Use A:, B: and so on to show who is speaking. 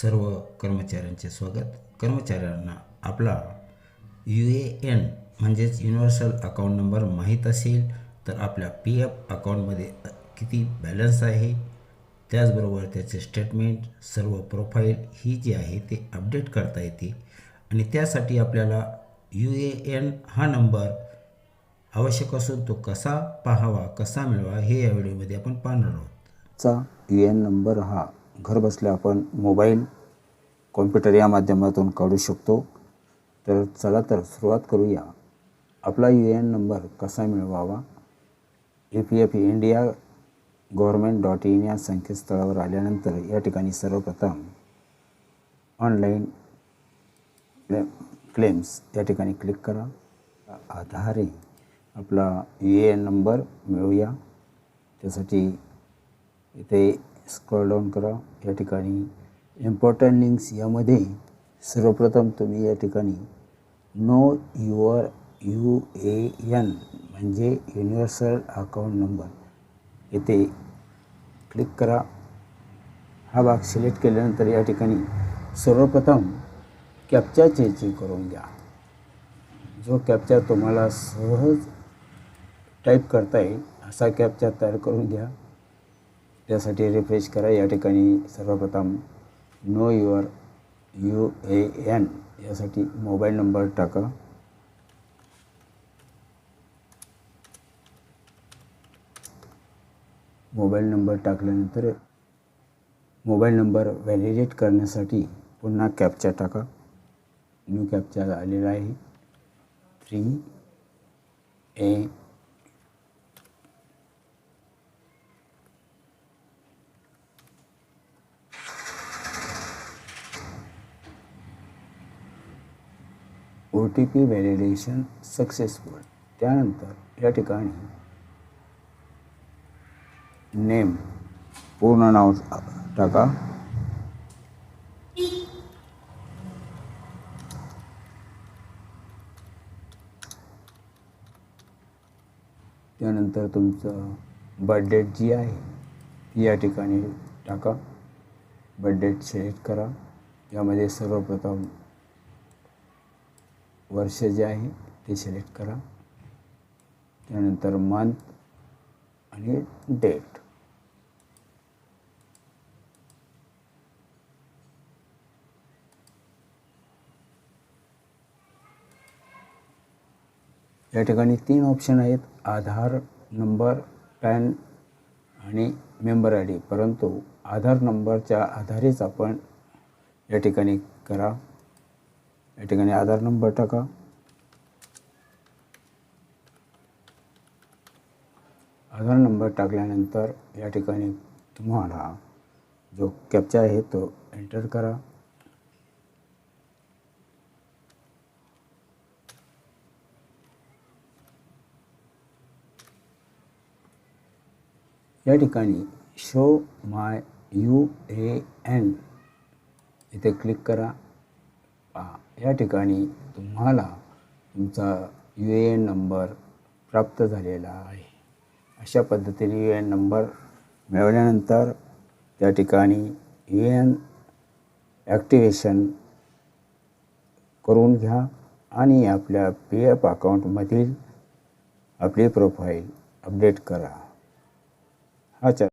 A: सर्व कर्मचाऱ्यांचे स्वागत. कर्मचाऱ्यांना आपला यू ए एन म्हणजेच युनिव्हर्सल अकाउंट नंबर माहीत असेल तर आपल्या पी एफ अकाउंटमध्ये किती बॅलन्स आहे? त्याचबरोबर त्याचे स्टेटमेंट सर्व प्रोफाईल ही जी आहे ते अपडेट करता येते. आणि त्यासाठी आपल्याला यू ए एन हा नंबर आवश्यक असून तो कसा पाहावा कसा मिळवा हे या व्हिडिओमध्ये आपण पाहणार आहोत.
B: चा यू एन नंबर हा घरबसल्या आपण मोबाईल कॉम्प्युटर या माध्यमातून काढू शकतो. तर चला तर सुरुवात करूया. आपला यू एन नंबर कसा मिळवावा? A P F India government dot in या संकेतस्थळावर आल्यानंतर या ठिकाणी सर्वप्रथम ऑनलाईन क्ले क्लेम्स या ठिकाणी क्लिक करा. आधारे आपला यू ए एन नंबर मिळवूया त्यासाठी इथे स्क्रॉल डाऊन करा. या ठिकाणी इम्पॉर्टंट लिंक्स यामध्ये सर्वप्रथम तुम्ही या ठिकाणी know your U A N म्हणजे युनिव्हर्सल अकाउंट नंबर येथे क्लिक करा. हा भाग सिलेक्ट केल्यानंतर या ठिकाणी सर्वप्रथम कॅप्चा चेंजिंग करून घ्या. जो कॅप्चा तुम्हाला सहज टाईप करता येईल असा कॅप्चा तयार करून घ्या. त्यासाठी रिफ्रेश करा. या ठिकाणी सर्वप्रथम know your U A N यासाठी मोबाईल नंबर टाका. मोबाईल नंबर टाकल्यानंतर मोबाईल नंबर व्हॅलिडेट करण्यासाठी पुन्हा कॅपचा टाका. न्यू कॅपचा आलेला आहे. Three A O T P validation successful त्यानंतर या ठिकाणी नेम पूर्ण नाव टाका. त्यानंतर तुमचं बर्थडेट जी आहे ती या ठिकाणी टाका. बर्थडेट सिलेक्ट करा. यामध्ये सर्वप्रथम वर्ष जे आहे ते सिलेक्ट करा. त्यानंतर मंथ आणि डेट या ठिकाणी तीन ऑप्शन आहेत. आधार नंबर पॅन आणि मेंबर आय डी परंतु आधार नंबरच्या आधारेच आपण या ठिकाणी करा. या आधार नंबर टाका। आधार नंबर टाकल्यानंतर या ठिकाणी तुम्हाला जो कॅप्चा आहे तो एंटर करा। या ठिकाणी show my U A N इथे क्लिक करा। पहा. या ठिकाणी तुम्हाला तुमचा यू ए एन नंबर प्राप्त झालेला आहे. अशा पद्धतीने यू एन नंबर मिळवल्यानंतर त्या ठिकाणी यू एन ॲक्टिवेशन करून घ्या आणि आपल्या पी एफ अकाउंटमधील आपली प्रोफाईल अपडेट करा. हा चा